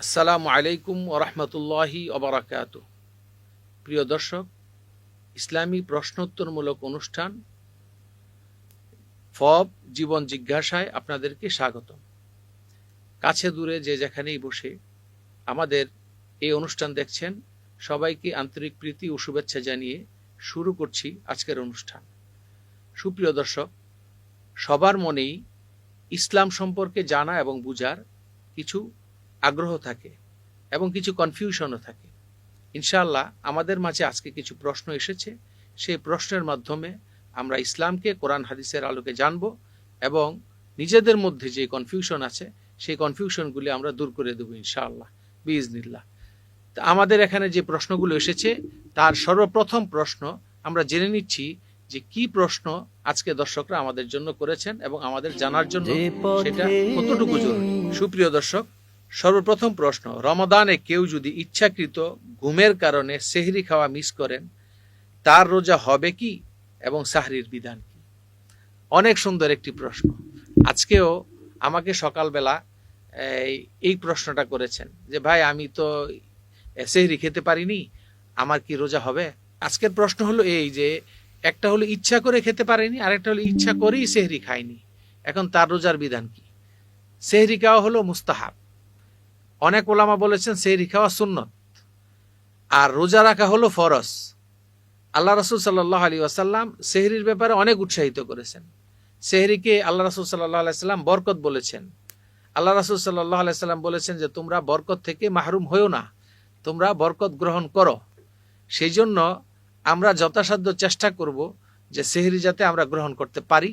আসসালামু আলাইকুম ওরহমতুল্লাহি অবরাকাত প্রিয় দর্শক, ইসলামী প্রশ্নোত্তরমূলক অনুষ্ঠান ফব জীবন জিজ্ঞাসায় আপনাদেরকে স্বাগতম। কাছে দূরে যে যেখানেই বসে আমাদের এই অনুষ্ঠান দেখছেন, সবাইকে আন্তরিক প্রীতি ও শুভেচ্ছা জানিয়ে শুরু করছি আজকের অনুষ্ঠান। সুপ্রিয় দর্শক, সবার মনেই ইসলাম সম্পর্কে জানা এবং বুঝার কিছু আগ্রহ থাকে এবং কিছু কনফিউশনও থাকে। ইনশাআল্লাহ আমাদের মাঝে আজকে কিছু প্রশ্ন এসেছে। সেই প্রশ্নের মাধ্যমে আমরা ইসলামকে কোরআন হাদিসের আলোকে জানব এবং নিজেদের মধ্যে যে কনফিউশন আছে সেই কনফিউশনগুলি আমরা দূর করে দেবো ইনশাআল্লাহ বিজনিল্লাহ তা আমাদের এখানে যে প্রশ্নগুলো এসেছে তার সর্বপ্রথম প্রশ্ন আমরা জেনে নিচ্ছি যে কি প্রশ্ন আজকে দর্শকরা আমাদের জন্য করেছেন এবং আমাদের জানার জন্য সেটা কতটুকু জরুরি। সুপ্রিয় দর্শক সর্বপ্রথম প্রশ্ন রমাদানে কেউ যদি ইচ্ছাকৃত ঘুমের কারণে সেহরি খাওয়া মিস করেন, তার রোজা হবে কি এবং সাহরির বিধান কি? অনেক সুন্দর একটি প্রশ্ন। আজকেও আমাকে সকালবেলা, এই প্রশ্নটা করেছেন যে, ভাই, আমি তো সেহরি খেতে পারিনি, আমার কি রোজা হবে? আজকের প্রশ্ন হলো এই যে, একটা হলো ইচ্ছা করে খেতে পারেনি, আরেকটা হলো ইচ্ছা করেই সেহরি খায়নি। এখন তার রোজার বিধান কি? সেহরি খাওয়া হলো মুস্তাহাব। অনেক ওলামা বলেছেন সেহরি খাওয়া সুন্নত। আর রোজা রাখা হলো ফরস আল্লাহ রসুল সাল্লাহ আলী আসাল্লাম সেহরির ব্যাপারে অনেক উৎসাহিত করেছেন। সেহরিকে আল্লাহ রসুল সাল্লাহ আলাইসাল্লাম বরকত বলেছেন। আল্লাহ রসুল সাল্লাহ আলাইসাল্লাম বলেছেন যে, তোমরা বরকত থেকে মাহরুম হয়েও না। তোমরা বরকত গ্রহণ করো। সেই জন্য আমরা যথাসাধ্য চেষ্টা করব যে সেহরি যাতে আমরা গ্রহণ করতে পারি।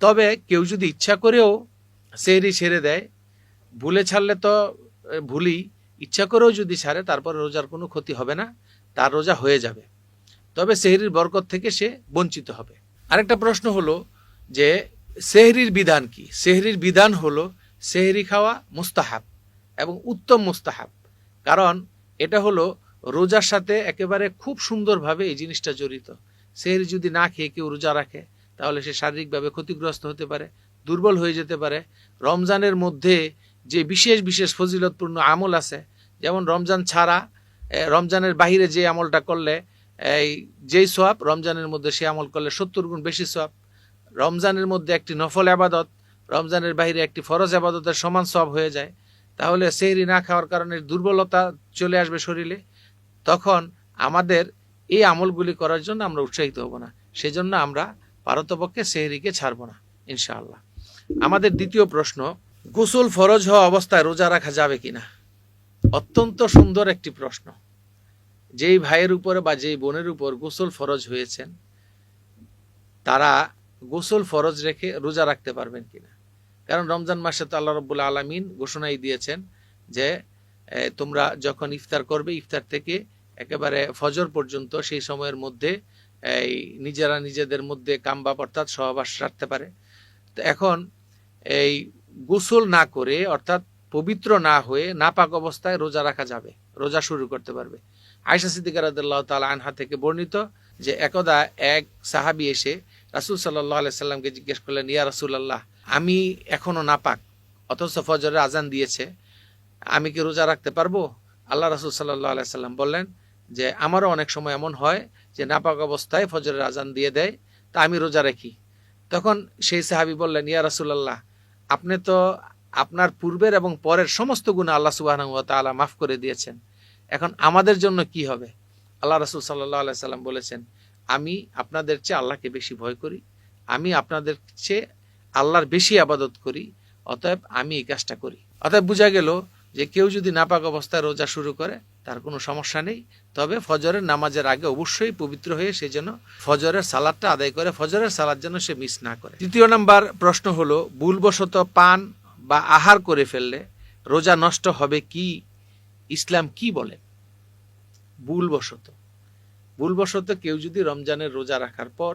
তবে কেউ যদি ইচ্ছা করেও সেহরি ছেড়ে দেয়, ভুলে ছাড়লে তো ভুলি ইচ্ছা করেও যদি ছাড়ে তারপরে রোজার কোনো ক্ষতি হবে না, তার রোজা হয়ে যাবে। তবে সেহরির বরকত থেকে সে বঞ্চিত হবে। আরেকটা প্রশ্ন হলো যে, সেহরির বিধান কি? সেহরির বিধান হলো সেহরি খাওয়া মুস্তাহাব এবং উত্তম মুস্তাহাব। কারণ এটা হলো রোজার সাথে একেবারে খুব সুন্দরভাবে এই জিনিসটা জড়িত। সেহরি যদি না খেয়ে কেউ রোজা রাখে, তাহলে সে শারীরিকভাবে ক্ষতিগ্রস্ত হতে পারে, দুর্বল হয়ে যেতে পারে। রমজানের মধ্যে যে বিশেষ বিশেষ ফজিলতপূর্ণ আমল আছে, যেমন রমজান ছাড়া রমজানের বাহিরে যে আমলটা করলে, এই যেই সোয়াব রমজানের মধ্যে সে আমল করলে সত্তর গুণ বেশি সোয়াব রমজানের মধ্যে একটি নফল আবাদত, রমজানের বাহিরে একটি ফরজ আবাদতের সমান সব হয়ে যায়। তাহলে সেহরি না খাওয়ার কারণে দুর্বলতা চলে আসবে শরীরে। তখন আমাদের এই আমলগুলি করার জন্য আমরা উৎসাহিত হব না। সেজন্য আমরা পারতপক্ষে সেহরিকে ছাড়ব না, ইনশাআল্লাহ। আমাদের দ্বিতীয় প্রশ্ন গোসল ফরজ হওয়া অবস্থায় রোজা রাখা যাবে কিনা? অত্যন্ত সুন্দর একটি প্রশ্ন। যেই ভাইয়ের উপরে বা যেই বোনের উপর গোসল ফরজ হয়েছেন, তারা গোসল ফরজ রেখে রোজা রাখতে পারবেন কিনা? কারণ রমজান মাসে তো আল্লাহ রব্বুল আলমিন ঘোষণাই দিয়েছেন যে তোমরা যখন ইফতার করবে, ইফতার থেকে একেবারে ফজর পর্যন্ত সেই সময়ের মধ্যে, এই নিজেরা নিজেদের মধ্যে কামবাপ অর্থাৎ সহবাস রাখতে পারে। তো এখন এই গোসল না করে, অর্থাৎ পবিত্র না হয়ে নাপাক অবস্থায় রোজা রাখা যাবে, রোজা শুরু করতে পারবে। আয়সা সিদ্দিকার তালা আনহা থেকে বর্ণিত যে একদা এক সাহাবি এসে রাসুল সাল্লাহ আলাইসাল্লামকে জিজ্ঞেস করলেন, ইয়া রাসুল আল্লাহ আমি এখনও নাপাক, অথচ ফজরের আজান দিয়েছে, আমি কি রোজা রাখতে পারব? আল্লাহ রাসুল সাল্লাহ আলাইসাল্লাম বললেন যে, আমারও অনেক সময় এমন হয় যে নাপাক অবস্থায় ফজরের আজান দিয়ে দেয়, তা আমি রোজা রাখি। তখন সেই সাহাবি বললেন, ইয়া রাসুল্লাহ আপনি তো আপনার পূর্বের এবং পরের সমস্ত গুণা আল্লাহ সুবাহ তালা মাফ করে দিয়েছেন। এখন আমাদের জন্য কি হবে? আল্লাহ রাসুল সাল্লাহ সাল্লাম বলেছেন, আমি আপনাদের চেয়ে আল্লাহকে বেশি ভয় করি, আমি আপনাদের চেয়ে আল্লাহর বেশি আবাদত করি, অতএব আমি এই কাজটা করি। অতএব বোঝা গেল যে কেউ যদি নাপাক অবস্থায় রোজা শুরু করে তার কোনো সমস্যা নেই। তবে ফজরের নামাজের আগে অবশ্যই পবিত্র হয়ে সে যেন ফজরের সালাদটা আদায় করে, ফজরের সালাদ যেন সে মিস না করে। তৃতীয় নাম্বার প্রশ্ন হলো, ভুলবশত পান বা আহার করে ফেললে রোজা নষ্ট হবে কি? ইসলাম কি বলেন ভুলবশত। ভুলবশত কেউ যদি রমজানের রোজা রাখার পর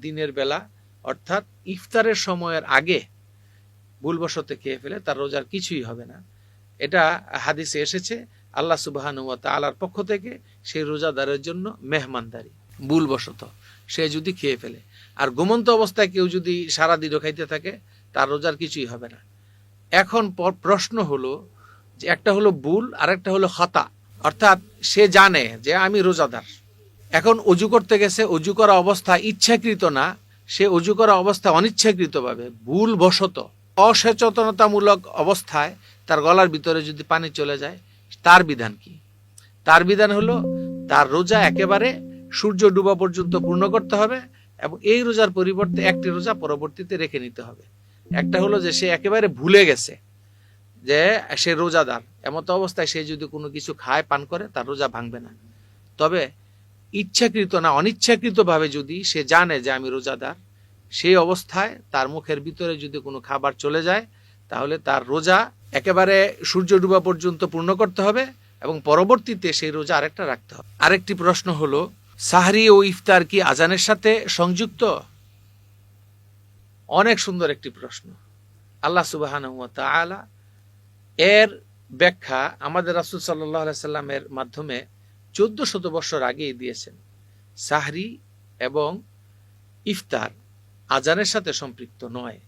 দিনের বেলা, অর্থাৎ ইফতারের সময়ের আগে ভুলবশত খেয়ে ফেলে, তার রোজার কিছুই হবে না। এটা হাদিসে এসেছে আল্লাহ সুবাহান তালার পক্ষ থেকে সেই রোজাদারের জন্য মেহমানদারি, ভুলবশত। সে যদি খেয়ে ফেলে, আর ঘুমন্ত অবস্থায় কেউ যদি সারা দিনও খাইতে থাকে, তার রোজার কিছুই হবে না। এখন প্রশ্ন হলো যে একটা হলো ভুল আর একটা হলো হতা অর্থাৎ সে জানে যে আমি রোজাদার। এখন অজু করতে গেছে, অজু করা অবস্থা ইচ্ছাকৃত না, সে অজু করা অবস্থা অনিচ্ছাকৃতভাবে ভুল বশত অসচেতনতামূলক অবস্থায় তার গলার ভিতরে যদি পানি চলে যায় তার বিধান কি? তার বিধান হলো তার রোজা একেবারে সূর্য ডুবা পর্যন্ত পূর্ণ করতে হবে এবং এই রোজার পরিবর্তে একটি রোজা পরবর্তীতে রেখে নিতে হবে। একটা হলো যে সে একেবারে ভুলে গেছে যে সে রোজাদার। এমতো অবস্থায় সে যদি কোনো কিছু খায়, পান করে, তার রোজা ভাঙবে না। তবে ইচ্ছাকৃত না অনিচ্ছাকৃতভাবে যদি সে জানে যে আমি রোজাদার, সেই অবস্থায় তার মুখের ভিতরে যদি কোনো খাবার চলে যায় তাহলে তার রোজা একেবারে সূর্য ডুবা পর্যন্ত পূর্ণ করতে হবে এবং পরবর্তীতে সেই রোজা আরেকটা রাখতে হবে। আরেকটি প্রশ্ন হলো, সাহারি ও ইফতার কি আজানের সাথে সংযুক্ত? অনেক সুন্দর একটি প্রশ্ন। আল্লাহ সুবাহান এর ব্যাখ্যা আমাদের রাসুল সাল্লাহ সাল্লামের মাধ্যমে চোদ্দ শত বছর আগেই দিয়েছেন। সাহরি এবং ইফতার আজানের সাথে সম্পৃক্ত নয়।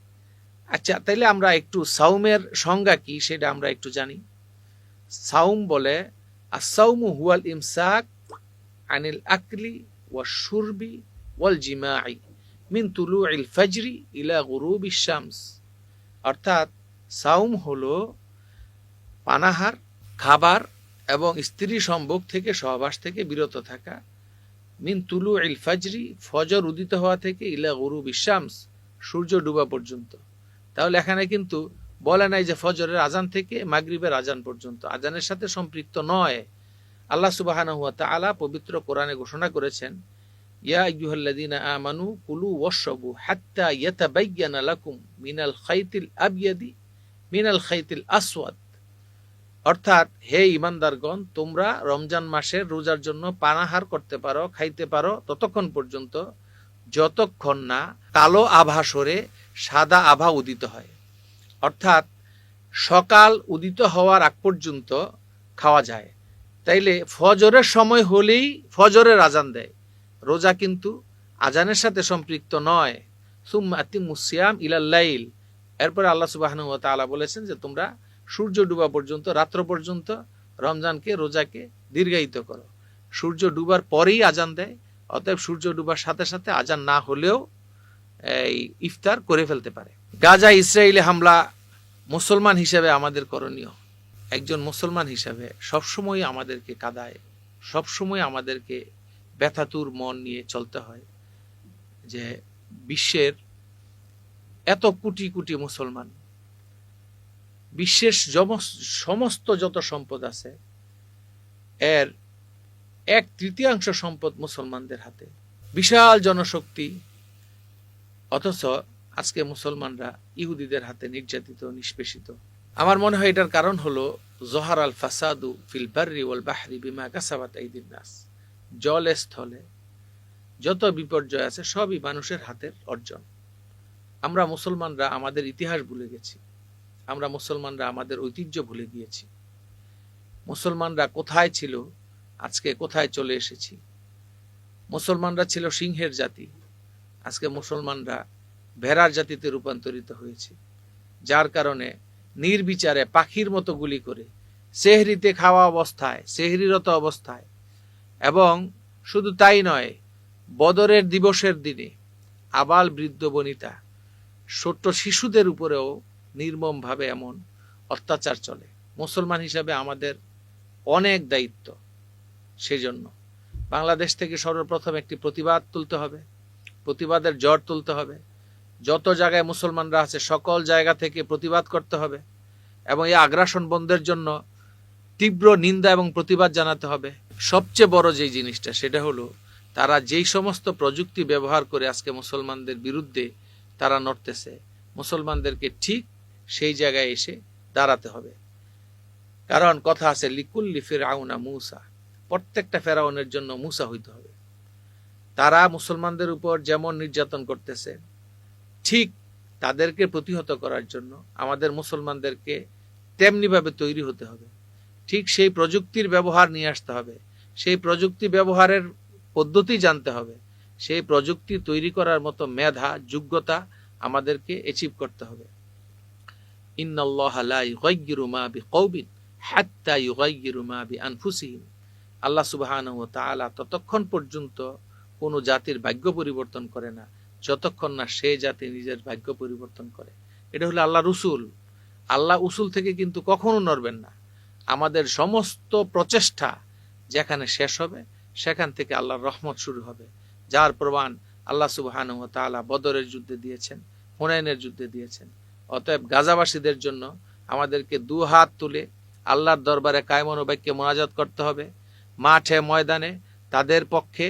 আচ্ছা তাইলে আমরা একটু সাউমের সংজ্ঞা কি সেটা আমরা একটু জানি। সাউম বলে আসাউমু হুয়াল ইমসাক আনিল আকলি ওয়া শুরবি ওয়াল জিমাই মিন তুলু ইল ফজরি ইলা গুরুব শামস। অর্থাৎ সাউম হলো পানাহার, খাবার এবং স্ত্রী সম্ভোগ থেকে সহবাস থেকে বিরত থাকা। মিন তুলু ইল ফাজরি, ফজর উদিত হওয়া থেকে ইলা গরু বিশ্বামস সূর্য ডুবা পর্যন্ত। তাহলে এখানে কিন্তু বলে নাই যে ফজরের আজান থেকে মাগরিবের আজান পর্যন্ত। আজানের সাথে সম্পৃক্ত নয়। আল্লাহ সুবাহান হুয়া তাআলা পবিত্র কোরআনে ঘোষণা করেছেন মিনাল খাইতিল আবয়াদি মিনাল খাইতিল আসওয়াদ। অর্থাৎ, হে ইমানদারগণ তোমরা রমজান মাসের রোজার জন্য পানাহার করতে পারো, খাইতে পারো ততক্ষণ পর্যন্ত, যতক্ষণ না কালো আভা সরে সাদা আভা উদিত হয়। অর্থাৎ সকাল উদিত হওয়ার আগ পর্যন্ত খাওয়া যায়। তাইলে ফজরের সময় হলেই ফজরের আজান দেয়। রোজা কিন্তু আজানের সাথে সম্পৃক্ত নয়। সুম্মাতি মুসিয়াম ইলাল্লাইল এরপরে আল্লাহ সুবাহ বলেছেন যে, তোমরা সূর্য ডুবা পর্যন্ত, রাত্র পর্যন্ত রমজানকে, রোজাকে দীর্ঘায়িত করো। সূর্য ডুবার পরেই আজান দেয়। অতএব সূর্য ডুবার সাথে সাথে আজান না হলেও এই ইফতার করে ফেলতে পারে। গাজা ইসরায়েলে হামলা মুসলমান হিসেবে আমাদের করণীয়। একজন মুসলমান হিসাবে সবসময় আমাদেরকে কাদায়, সবসময় আমাদেরকে ব্যথাতুর মন নিয়ে চলতে হয় যে বিশ্বের এত কোটি কোটি মুসলমান, বিশ্বের সমস্ত যত সম্পদ আছে, এর এক তৃতীয়াংশ সম্পদ মুসলমানদের হাতে। বিশাল জনশক্তি অথচ আজকে মুসলমানরা ইহুদিদের হাতে নির্যাতিত, নিষ্পেষিত। আমার মনে হয় এটার কারণ হলো জহার আল ফাসাদু ফিল বার্রি ওয়াল বাহরি বিমা কাসাবাত ঈদিন নাস। জলে, স্থলে যত বিপর্যয় আছে সবই মানুষের হাতের অর্জন। আমরা মুসলমানরা আমাদের ইতিহাস ভুলে গেছি। আমরা মুসলমানরা আমাদের ঐতিহ্য ভুলে গিয়েছি। মুসলমানরা কোথায় ছিল? আজকে কোথায় চলে এসেছি? মুসলমানরা ছিল সিংহের জাতি। আজকে মুসলমানরা ভেড়ার জাতিতে রূপান্তরিত হয়েছে। যার কারণে নির্বিচারে পাখির মতো গুলি করে, সেহরিতে খাওয়া অবস্থায়, সেহরিরত অবস্থায়। এবং শুধু তাই নয়, বদরের দিবসের দিনে আবাল বৃদ্ধ বনিতা ছোট্ট শিশুদের উপরেও নির্মমভাবে এমন অত্যাচার চলে। মুসলমান হিসাবে আমাদের অনেক দায়িত্ব। সেজন্য বাংলাদেশ থেকে সর্বপ্রথম একটি প্রতিবাদ তুলতে হবে। প্রতিবাদের জ্বর তুলতে হবে। যত জায়গায় মুসলমানরা আছে, সকল জায়গা থেকে প্রতিবাদ করতে হবে এবং এই আগ্রাসন বন্ধের জন্য তীব্র নিন্দা এবং প্রতিবাদ জানাতে হবে। সবচেয়ে বড় যেই জিনিসটা, সেটা হলো তারা যেই সমস্ত প্রযুক্তি ব্যবহার করে আজকে মুসলমানদের বিরুদ্ধে তারা নড়তেছে, মুসলমানদেরকে ঠিক সেই জায়গায় এসে দাঁড়াতে হবে। কারণ কথা আছে, লিকুল্লি ফেরাউনা মুসা, প্রত্যেকটা ফেরাউনের জন্য মুসা হইতে হবে। তারা মুসলমানদের উপর যেমন নির্যাতন করতেছে, ঠিক তাদেরকে প্রতিহত করার জন্য আমাদের মুসলমানদেরকে তেমনিভাবে তৈরি হতে হবে। ঠিক সেই প্রযুক্তির ব্যবহার নিয়ে আসতে হবে, সেই প্রযুক্তি ব্যবহারের পদ্ধতি জানতে হবে, সেই প্রযুক্তি তৈরি করার মতো মেধা, যোগ্যতা আমাদেরকে অ্যাচিভ করতে হবে। আল্লাহ তাআলা ততক্ষণ পর্যন্ত কোনো জাতির ভাগ্য পরিবর্তন করে না, যতক্ষণ না সে জাতি নিজের ভাগ্য পরিবর্তন করে। এটা হলো আল্লাহ রসুল। আল্লাহ উসুল থেকে কিন্তু কখনো নড়বেন না। আমাদের সমস্ত প্রচেষ্টা যেখানে শেষ হবে, সেখান থেকে আল্লাহর রহমত শুরু হবে। যার প্রমাণ আল্লাহ সুবহান তাআলা বদরের যুদ্ধে দিয়েছেন, হুনাইনের যুদ্ধে দিয়েছেন। অতএব গাজাবাসীদের জন্য আমাদেরকে দু হাত তুলে আল্লাহর দরবারে কায়মন বাক্যে মোনাজাত করতে হবে। মাঠে ময়দানে তাদের পক্ষে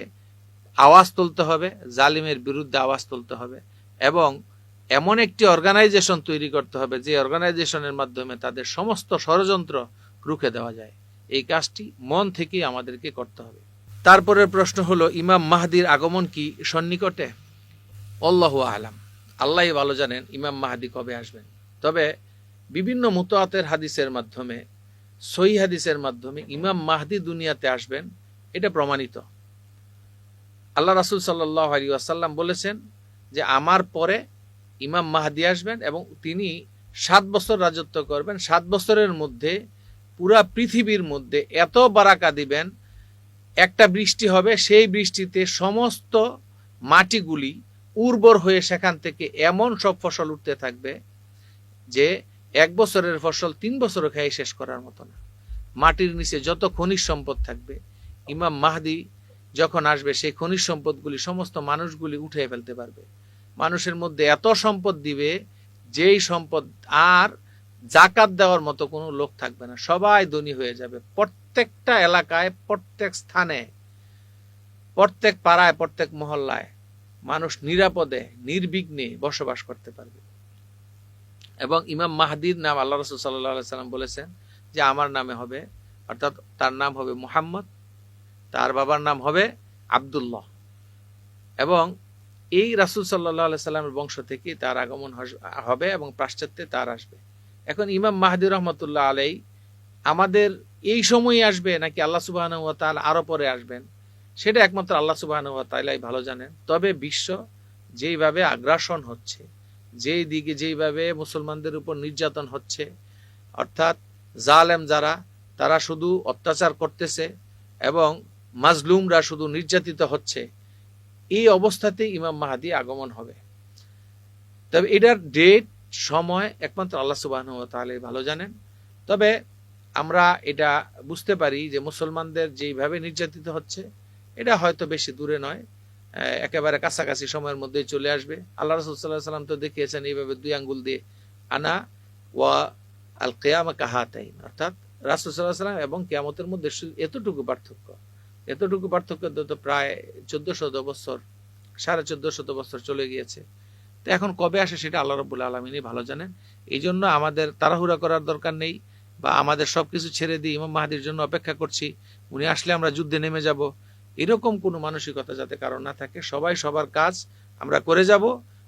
আওয়াজ তুলতে হবে, জালিমের বিরুদ্ধে আওয়াজ তুলতে হবে এবং এমন একটি অর্গানাইজেশন তৈরি করতে হবে যে অর্গানাইজেশনের মাধ্যমে তাদের সমস্ত ষড়যন্ত্র রুখে দেওয়া যায়। এই কাজটি মন থেকেই আমাদেরকে করতে হবে। তারপরের প্রশ্ন হলো, ইমাম মাহাদির আগমন কি সন্নিকটে? অল্লাহ আলাম। আল্লাহ ভালো জানেন ইমাম মাহাদি কবে আসবেন। তবে বিভিন্ন মুতাতের হাদিসের মাধ্যমে সহি হাদিসের মাধ্যমে ইমাম মাহদি দুনিয়াতে আসবেন, এটা প্রমাণিত। আল্লাহ রাসুল সাল্লাহ আলী আসাল্লাম বলেছেন যে আমার পরে ইমাম মাহাদি আসবেন এবং তিনি সাত বছর রাজত্ব করবেন। সাত বছরের মধ্যে, পুরা পৃথিবীর মধ্যে এত বারাকা দিবেন, একটা বৃষ্টি হবে, সেই বৃষ্টিতে সমস্ত মাটিগুলি উর্বর হয়ে সেখান থেকে এমন সব ফসল উঠতে থাকবে যে এক বছরের ফসল তিন বছর খেয়ে শেষ করার মতো না। মাটির নিচে যত খনিজ সম্পদ থাকবে, ইমাম মাহদি যখন আসবে, সেই খনিজ সম্পদগুলি, সমস্ত মানুষগুলি উঠে ফেলতে পারবে। মানুষের মধ্যে এত সম্পদ দিবে, যেই সম্পদ আর জাকাত দেওয়ার মতো কোনো লোক থাকবে না। সবাই ধনী হয়ে যাবে। প্রত্যেকটা এলাকায়, প্রত্যেক স্থানে, প্রত্যেক পাড়ায়, প্রত্যেক মহল্লায় মানুষ নিরাপদে, নির্বিঘ্নে বসবাস করতে পারবে। এবং ইমাম মাহাদির নাম আল্লাহ রসুল সাল্লাহ সাল্লাম বলেছেন যে, আমার নামে হবে। অর্থাৎ তার নাম হবে মুহাম্মদ। তার বাবার নাম হবে আবদুল্লাহ। এবং এই রাসুল সাল্লাহ সাল্লামের বংশ থেকে তার আগমন হবে এবং পাশ্চাত্যে তার আসবে। এখন ইমাম মাহাদি রহমতুল্লাহ আলাই আমাদের এই সময় আসবে নাকি আল্লাহ সুবাহ আরও পরে আসবেন? সেটা একমাত্র আল্লাহ সুবাহ তালাই ভালো জানেন। তবে বিশ্ব যেইভাবে আগ্রাসন হচ্ছে, যেই দিকে যেইভাবে মুসলমানদের উপর নির্যাতন হচ্ছে, অর্থাৎ জালেম যারা, তারা শুধু অত্যাচার করতেছে এবং মাজলুমরা শুধু নির্যাতিত হচ্ছে, এই অবস্থাতে ইমাম মাহাদি আগমন হবে। তবে এটার ডেট সময় একমাত্র আল্লাহ সুবাহ তাহলে ভালো জানেন। তবে আমরা এটা বুঝতে পারি যে মুসলমানদের যেইভাবে নির্যাতিত হচ্ছে, এটা হয়তো বেশি দূরে নয় একেবারে কাছাকাছি সময়ের মধ্যেই চলে আসবে। আল্লাহ রসুল্লাহ সাল্লাম তো দেখিয়েছেন এইভাবে দুই আঙ্গুল দিয়ে, আনা ওয়া আল কেয়ামা কাহাতাইন, অর্থাৎ রাসুল্লাহ সাল্লাম এবং কেয়ামতের মধ্যে এতটুকু পার্থক্য। এতটুকু পার্থক্য তো প্রায় চোদ্দ শত বছর, সাড়ে চোদ্দ শত বছর চলে গিয়েছে। তো এখন কবে আসে সেটা আল্লাহ রবুল্লা আলমিনই ভালো জানেন। এই জন্য আমাদের তাড়াহুড়া করার দরকার নেই বা আমাদের সব কিছু ছেড়ে দিয়ে ইমাম মাহাদির জন্য অপেক্ষা করছি, উনি আসলে আমরা যুদ্ধে নেমে যাব। এরকম কোনো মানসিকতা যাতে কারণ না থাকে, সবাই সবার কাজ আমরা করে যাব।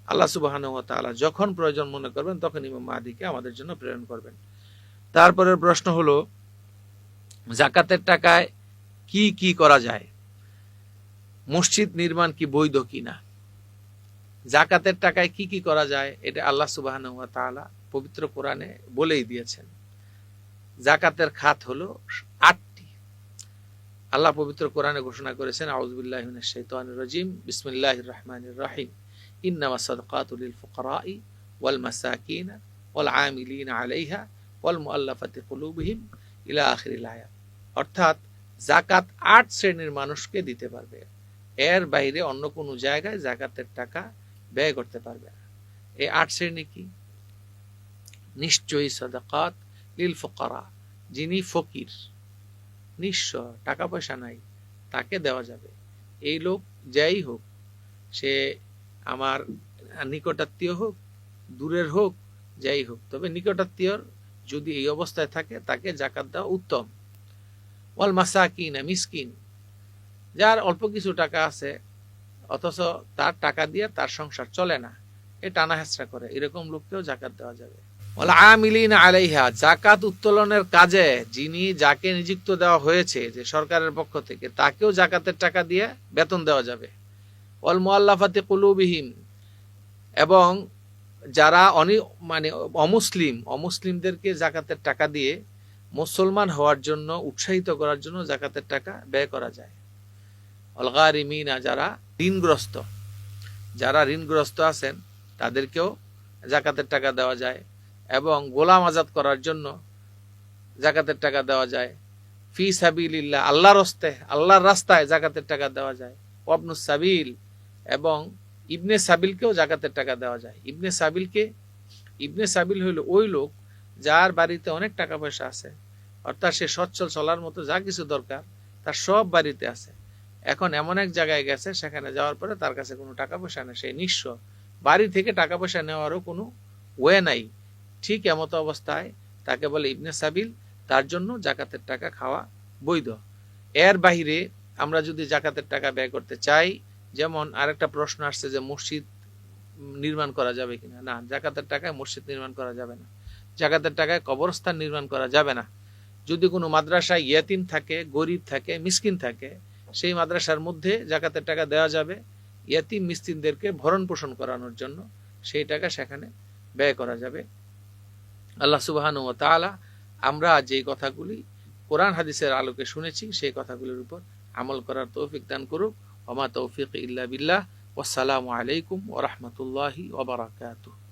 আল্লাহ সুবাহান তালা যখন প্রয়োজন মনে করবেন তখন ইমাম মাহাদিকে আমাদের জন্য প্রেরণ করবেন। তারপরের প্রশ্ন হলো, জাকাতের টাকায় কি কি করা যায়? মসজিদ নির্মাণ কি বৈধ কিনা? জাকাতের টাকায় কি কি করা যায়? এটা আল্লাহ সুবাহ পবিত্র কোরআনে বলেই দিয়েছেন। জাকাতের খাত হলো আটটি। আল্লাহ পবিত্র কোরআনে ঘোষণা করেছেন আউজবিল্লাহ রাজিম রহমান রাহিম। ইন্নামা ওয়াল মাসাকিন ওয়াল আমিলিন আলাইহা ওয়াল মুআল্লাফাতি কুলুবহিম ইলা আখিরিল আয়াত। অর্থাৎ জাকাত আট শ্রেণির মানুষকে দিতে পারবে। এর বাইরে অন্য কোনো জায়গায় জাকাতের টাকা ব্যয় করতে পারবে না। এই আট শ্রেণি কি? নিশ্চয়ই সদাকাত লিল ফকরা। যিনি ফকির, নিঃস্ব টাকা পয়সা নাই, তাকে দেওয়া যাবে। এই লোক যাই হোক, সে আমার নিকটাত্মীয় হোক, দূরের হোক, যাই হোক, তবে নিকটাত্মীয়র যদি এই অবস্থায় থাকে, তাকে জাকাত দেওয়া উত্তম। ওয়াল মাসাকিন, মিসকিন। যার অল্প কিছু টাকা আছে, অথচ তার টাকা দিয়ে তার সংসার চলে না। এ টানা হেঁচড়া করে। এরকম লোককেও জাকাত দেওয়া যাবে। আমিলিন আলাইহা, জাকাত উত্তোলনের কাজে যিনি যাকে নিযুক্ত দেওয়া হয়েছে, যে সরকারের পক্ষ থেকে, তাকেও জাকাতের টাকা দিয়ে বেতন দেওয়া যাবে। অল মোয়াল্লাফাতে কুলুবিহীন এবং যারা অনি মানে অমুসলিম, অমুসলিমদেরকে জাকাতের টাকা দিয়ে মুসলমান হওয়ার জন্য, উৎসাহিত করার জন্য জাকাতের টাকা ব্যয় করা যায়। অলগারিমিনা যারা ঋণগ্রস্ত যারা ঋণগ্রস্ত আছেন, তাদেরকেও জাকাতের টাকা দেওয়া যায় এবং গোলাম আজাদ করার জন্য জাকাতের টাকা দেওয়া যায়। ফি সাবিল্লাহ আল্লাহ রস্তে আল্লাহর রাস্তায় জাকাতের টাকা দেওয়া যায়। ওয়াবনুস সাবিল এবং ইবনে সাবিলকেও জাকাতের টাকা দেওয়া যায়। ইবনে সাবিলকে, ইবনে সাবিল হইল ওই লোক যার বাড়িতে অনেক টাকা পয়সা আছে, অর্থাৎ সে সচ্ছল চলার মতো যা কিছু দরকার, তার সব বাড়িতে আছে। এখন এমন এক জায়গায় গেছে, সেখানে যাওয়ার পরে তার কাছে কোনো টাকা পয়সা নেই, সে নিঃস্ব। বাড়ি থেকে টাকা পয়সা নেওয়ারও কোনো ওয়ে নাই। ঠিক এমতো অবস্থায় তাকে বলে ইবনে সাবিল, তার জন্য জাকাতের টাকা খাওয়া বৈধ। এর বাহিরে আমরা যদি জাকাতের টাকা ব্যয় করতে চাই, যেমন আরেকটা প্রশ্ন আসছে যে মসজিদ নির্মাণ করা যাবে কিনা। না, জাকাতের টাকায় মসজিদ নির্মাণ করা যাবে না। জাকাতের টাকায় কবরস্থান নির্মাণ করা যাবে না। যদি কোনো মাদ্রাসায় ইয়াতিম থাকে, গরিব থাকে, মিসকিন থাকে, সেই মাদ্রাসার মধ্যে জাকাতের টাকা দেওয়া যাবে ইয়াতিম মিসকিনদেরকে ভরণ পোষণ করানোর জন্য। সেই টাকা সেখানে ব্যয় করা যাবে। আল্লাহ সুবাহানু ও তাআলা আমরা যে কথাগুলি কোরআন হাদিসের আলোকে শুনেছি, সেই কথাগুলির উপর আমল করার তৌফিক দান করুক। ওমা তৌফিক ইল্লা বিল্লাহ। ওয়াসসালামু আলাইকুম ওরহমতুল্লাহি ওবরাকাতুহ